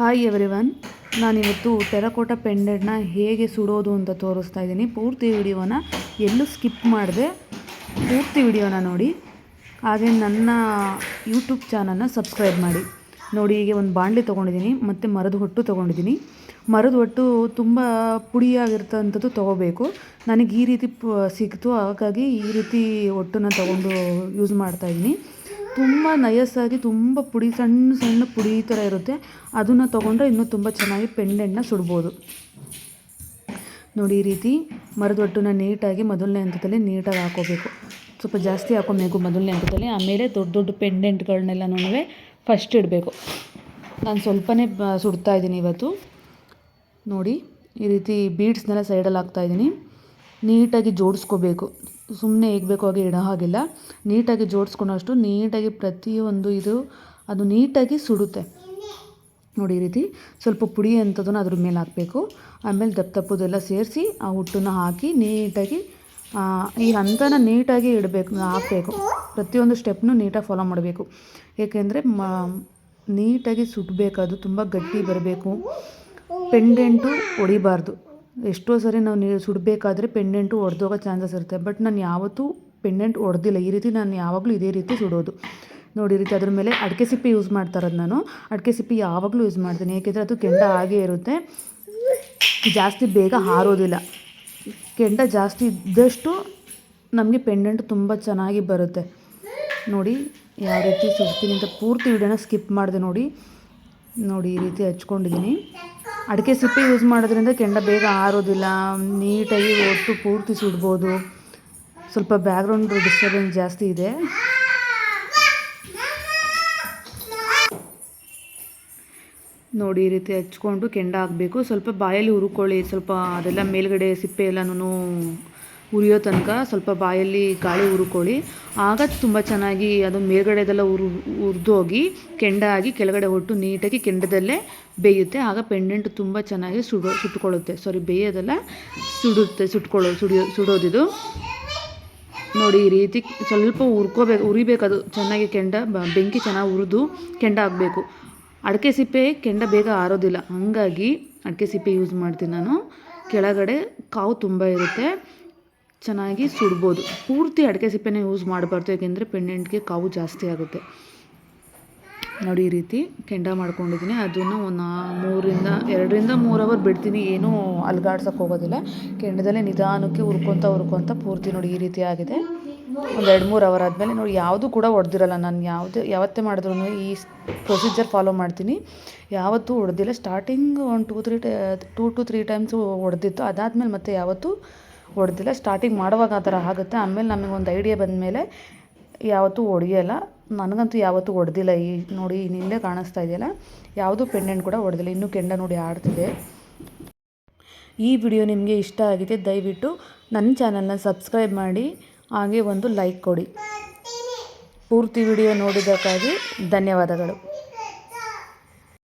Hi everyone ನಾನಿವತ್ತು ಟೆರಕೋಟ ಪೆಂಡೆಂಟ್ನ ಹೇಗೆ ಸುಡೋದು ಅಂತ ತೋರಿಸ್ತಾ ಇದ್ದೀನಿ. ಪೂರ್ತಿ ವಿಡಿಯೋನ ಎಲ್ಲೂ ಸ್ಕಿಪ್ ಮಾಡಿದೆ. ಪೂರ್ತಿ ವಿಡಿಯೋನ ನೋಡಿ. ಹಾಗೆ ನನ್ನ ಯೂಟ್ಯೂಬ್ ಚಾನಲ್ನ ಸಬ್ಸ್ಕ್ರೈಬ್ ಮಾಡಿ. ನೋಡಿ, ಹೀಗೆ ಒಂದು ಬಾಣಲೆ ತೊಗೊಂಡಿದ್ದೀನಿ, ಮತ್ತು ಮರದ ಹೊಟ್ಟು ತೊಗೊಂಡಿದ್ದೀನಿ. ಮರದ ಹೊಟ್ಟು ತುಂಬ ಪುಡಿಯಾಗಿರ್ತಂಥದ್ದು ತೊಗೋಬೇಕು. ನನಗೆ ಈ ರೀತಿ ಸಿಕ್ತು, ಹಾಗಾಗಿ ಈ ರೀತಿ ಹೊಟ್ಟನ್ನ ತೊಗೊಂಡು ಯೂಸ್ ಮಾಡ್ತಾಯಿದ್ದೀನಿ ತುಂಬ ನಯಸ್ಸಾಗಿ ತುಂಬ ಪುಡಿ, ಸಣ್ಣ ಸಣ್ಣ ಪುಡಿ ಥರ ಇರುತ್ತೆ. ಅದನ್ನು ತೊಗೊಂಡ್ರೆ ಇನ್ನೂ ತುಂಬ ಚೆನ್ನಾಗಿ ಪೆಂಡೆಂಟ್ನ ಸುಡ್ಬೋದು. ನೋಡಿ ಈ ರೀತಿ ಮರದ ಒಟ್ಟನ್ನ ನೀಟಾಗಿ ಮೊದಲನೇ ಹಂತದಲ್ಲಿ ನೀಟಾಗಿ ಹಾಕೋಬೇಕು. ಸ್ವಲ್ಪ ಜಾಸ್ತಿ ಹಾಕೊಬೇಕು ಮೊದಲನೇ ಹಂತದಲ್ಲಿ. ಆಮೇಲೆ ದೊಡ್ಡ ದೊಡ್ಡ ಪೆಂಡೆಂಟ್ಗಳನ್ನೆಲ್ಲನೂ ಫಸ್ಟ್ ಇಡಬೇಕು. ನಾನು ಸ್ವಲ್ಪನೇ ಸುಡ್ತಾ ಇದ್ದೀನಿ ಇವತ್ತು. ನೋಡಿ ಈ ರೀತಿ ಬೀಡ್ಸ್ನೆಲ್ಲ ಸೈಡಲ್ಲಿ ಹಾಕ್ತಾಯಿದ್ದೀನಿ ನೀಟಾಗಿ ಜೋಡಿಸ್ಕೋಬೇಕು. ಸುಮ್ಮನೆ ಹೇಗೆ ಬೇಕೋ ಹಾಗೆ ಇಡೋ ಹಾಗಿಲ್ಲ. ನೀಟಾಗಿ ಜೋಡಿಸ್ಕೊಂಡಷ್ಟು ನೀಟಾಗಿ ಪ್ರತಿಯೊಂದು ಇದು ಅದು ನೀಟಾಗಿ ಸುಡುತ್ತೆ. ನೋಡಿ ಈ ರೀತಿ ಸ್ವಲ್ಪ ಪುಡಿ ಅಂಥದ್ದನ್ನು ಅದ್ರ ಮೇಲೆ ಹಾಕಬೇಕು. ಆಮೇಲೆ ದಪ್ಪ ದಪ್ಪದೆಲ್ಲ ಸೇರಿಸಿ ಆ ಹುಟ್ಟನ್ನ ಹಾಕಿ ನೀಟಾಗಿ ಈ ಹಂತನ ನೀಟಾಗಿ ಇಡಬೇಕು, ಹಾಕಬೇಕು. ಪ್ರತಿಯೊಂದು ಸ್ಟೆಪ್ನು ನೀಟಾಗಿ ಫಾಲೋ ಮಾಡಬೇಕು. ಏಕೆಂದರೆ ಮ, ನೀಟಾಗಿ ಅದು ತುಂಬ ಗಟ್ಟಿ ಬರಬೇಕು. ಪೆಂಡೆಂಟು ಹೊಡಿಬಾರ್ದು. ಎಷ್ಟೋ ಸರಿ ನಾವು ಸುಡಬೇಕಾದ್ರೆ ಪೆಂಡೆಂಟು ಒಡೆದೋಗೋ ಚಾನ್ಸಸ್ ಇರುತ್ತೆ. ಬಟ್ ನಾನು ಯಾವತ್ತೂ ಪೆಂಡೆಂಟ್ ಒಡೆದಿಲ್ಲ. ಈ ರೀತಿ ನಾನು ಯಾವಾಗಲೂ ಇದೇ ರೀತಿ ಸುಡೋದು. ನೋಡಿ ರೀತಿ ಅದ್ರ ಮೇಲೆ ಅಡಿಕೆ ಸಿಪ್ಪೆ ಯೂಸ್ ಮಾಡ್ತಾ ಇರೋದು ನಾನು. ಅಡಿಕೆ ಸಿಪ್ಪೆ ಯಾವಾಗಲೂ ಯೂಸ್ ಮಾಡ್ತೀನಿ. ಏಕೆಂದರೆ ಅದು ಕೆಂಡ ಹಾಗೇ ಇರುತ್ತೆ. ಜಾಸ್ತಿ ಬೇಗ ಹಾರೋದಿಲ್ಲ. ಕೆಂಡ ಜಾಸ್ತಿ ಇದ್ದಷ್ಟು ನಮಗೆ ಪೆಂಡೆಂಟ್ ತುಂಬ ಚೆನ್ನಾಗಿ ಬರುತ್ತೆ. ನೋಡಿ, ಯಾವ ರೀತಿ ಸುಡ್ತೀನಿ ಅಂತ ಪೂರ್ತಿ ವಿಡಿಯೋನ ಸ್ಕಿಪ್ ಮಾಡಿದೆ ನೋಡಿ. ನೋಡಿ, ಈ ರೀತಿ ಹಚ್ಕೊಂಡಿದ್ದೀನಿ. ಅಡಿಕೆ ಸಿಪ್ಪೆ ಯೂಸ್ ಮಾಡೋದ್ರಿಂದ ಕೆಂಡ ಬೇಗ ಆರೋದಿಲ್ಲ, ನೀಟಾಗಿ ಒಟ್ಟು ಪೂರ್ತಿ ಸುಡ್ಬೋದು. ಸ್ವಲ್ಪ ಬ್ಯಾಕ್ಗ್ರೌಂಡ್ ಡಿಸ್ಟರ್ಬೆನ್ಸ್ ಜಾಸ್ತಿ ಇದೆ. ನೋಡಿ, ಈ ರೀತಿ ಹಚ್ಕೊಂಡು ಕೆಂಡ ಹಾಕಬೇಕು. ಸ್ವಲ್ಪ ಬಾಯಲ್ಲಿ ಹುರ್ಕೊಳ್ಳಿ, ಸ್ವಲ್ಪ ಅದೆಲ್ಲ ಮೇಲ್ಗಡೆ ಸಿಪ್ಪೆ ಎಲ್ಲನೂ ಉರಿಯೋ ತನಕ ಸ್ವಲ್ಪ ಬಾಯಲ್ಲಿ ಗಾಳಿ ಹುರ್ಕೊಳ್ಳಿ ಆಗ ತುಂಬ ಚೆನ್ನಾಗಿ ಅದು ಮೇಲ್ಗಡೆದೆಲ್ಲ ಉರು ಹೋಗಿ ಕೆಂಡ ಆಗಿ ಕೆಳಗಡೆ ಹೊಟ್ಟು ನೀಟಾಗಿ ಕೆಂಡದಲ್ಲೇ ಬೇಯುತ್ತೆ. ಆಗ ಪೆಂಡೆಂಟ್ ತುಂಬ ಚೆನ್ನಾಗಿ ಸುಡೋ ಸುಟ್ಕೊಳ್ಳುತ್ತೆ ಸಾರಿ ಬೇಯೋದೆಲ್ಲ, ಸುಡುತ್ತೆ, ಸುಟ್ಕೊಳ್ಳೋ, ಸುಡಿಯೋ, ಸುಡೋದಿದು. ನೋಡಿ, ಈ ರೀತಿ ಸ್ವಲ್ಪ ಹುರ್ಕೋಬೇಕು ಉರಿಬೇಕದು ಚೆನ್ನಾಗಿ ಕೆಂಡ ಬೆಂಕಿ ಚೆನ್ನಾಗಿ ಉರಿದು ಕೆಂಡ ಆಗಬೇಕು ಅಡಿಕೆ ಸಿಪ್ಪೆ ಕೆಂಡ ಬೇಗ ಆರೋದಿಲ್ಲ. ಹಾಗಾಗಿ ಅಡಿಕೆ ಸಿಪ್ಪೆ ಯೂಸ್ ಮಾಡ್ತೀನಿ ನಾನು. ಕೆಳಗಡೆ ಕಾವು ತುಂಬ ಇರುತ್ತೆ. ಚೆನ್ನಾಗಿ ಸುಡ್ಬೋದು. ಪೂರ್ತಿ ಅಡಿಕೆ ಸಿಪ್ಪೆನೇ ಯೂಸ್ ಮಾಡಬಾರ್ದು, ಯಾಕೆಂದರೆ ಪೆಂಡೆಂಟ್ಗೆ ಕಾವು ಜಾಸ್ತಿ ಆಗುತ್ತೆ. ನೋಡಿ ಈ ರೀತಿ ಕೆಂಡ ಮಾಡ್ಕೊಂಡಿದ್ದೀನಿ. ಅದನ್ನು ಒಂದು ಮೂರಿಂದ, ಎರಡರಿಂದ ಮೂರು ಅವರ್ ಬಿಡ್ತೀನಿ. ಏನೂ ಅಲ್ಗಾಡ್ಸೋಕ್ಕೆ ಹೋಗೋದಿಲ್ಲ. ಕೆಂಡದಲ್ಲೇ ನಿಧಾನಕ್ಕೆ ಹುರ್ಕೊತ ಹುರ್ಕೊತ ಪೂರ್ತಿ ನೋಡಿ ಈ ರೀತಿ ಆಗಿದೆ. ಒಂದು ಎರಡು ಮೂರು ಅವರ್ ಆದಮೇಲೆ ನೋಡಿ ಯಾವುದು ಕೂಡ ಹೊಡೆದಿರಲ್ಲ ನಾನು ಯಾವುದೇ, ಯಾವತ್ತೇ ಮಾಡಿದ್ರು ಈ ಪ್ರೊಸೀಜರ್ ಫಾಲೋ ಮಾಡ್ತೀನಿ. ಯಾವತ್ತೂ ಹೊಡೆದಿಲ್ಲ ಸ್ಟಾರ್ಟಿಂಗ್ ಒಂದು two three two to three times ಹೊಡೆದಿತ್ತು ಅದಾದಮೇಲೆ ಮತ್ತೆ ಯಾವತ್ತೂ ಹೊಡೆದಿಲ್ಲ. ಸ್ಟಾರ್ಟಿಂಗ್ ಮಾಡುವಾಗ ಆ ಥರ ಆಗುತ್ತೆ. ಆಮೇಲೆ ನಮಗೆ ಒಂದು ಐಡಿಯಾ ಬಂದಮೇಲೆ ಯಾವತ್ತೂ ಹೊಡೆಯಲ್ಲ. ನನಗಂತೂ ಯಾವತ್ತೂ ಹೊಡೆದಿಲ್ಲ. ಈ ನೋಡಿ ನಿನ್ನೆ ಕಾಣಿಸ್ತಾ ಇದೆಯಲ್ಲ? ಯಾವುದೂ ಪೆಂಡೆಂಟ್ ಕೂಡ ಹೊಡೆದಿಲ್ಲ. ಇನ್ನೂ ಕೆಂಡ ನೋಡಿ ಆಡ್ತಿದೆ. ಈ ವಿಡಿಯೋ ನಿಮಗೆ ಇಷ್ಟ ಆಗಿದೆ ದಯವಿಟ್ಟು ನನ್ನ ಚಾನಲ್ನ ಸಬ್ಸ್ಕ್ರೈಬ್ ಮಾಡಿ. ಹಾಗೆ ಒಂದು ಲೈಕ್ ಕೊಡಿ. ಪೂರ್ತಿ ವಿಡಿಯೋ ನೋಡಿದ್ದಕ್ಕಾಗಿ ಧನ್ಯವಾದಗಳು.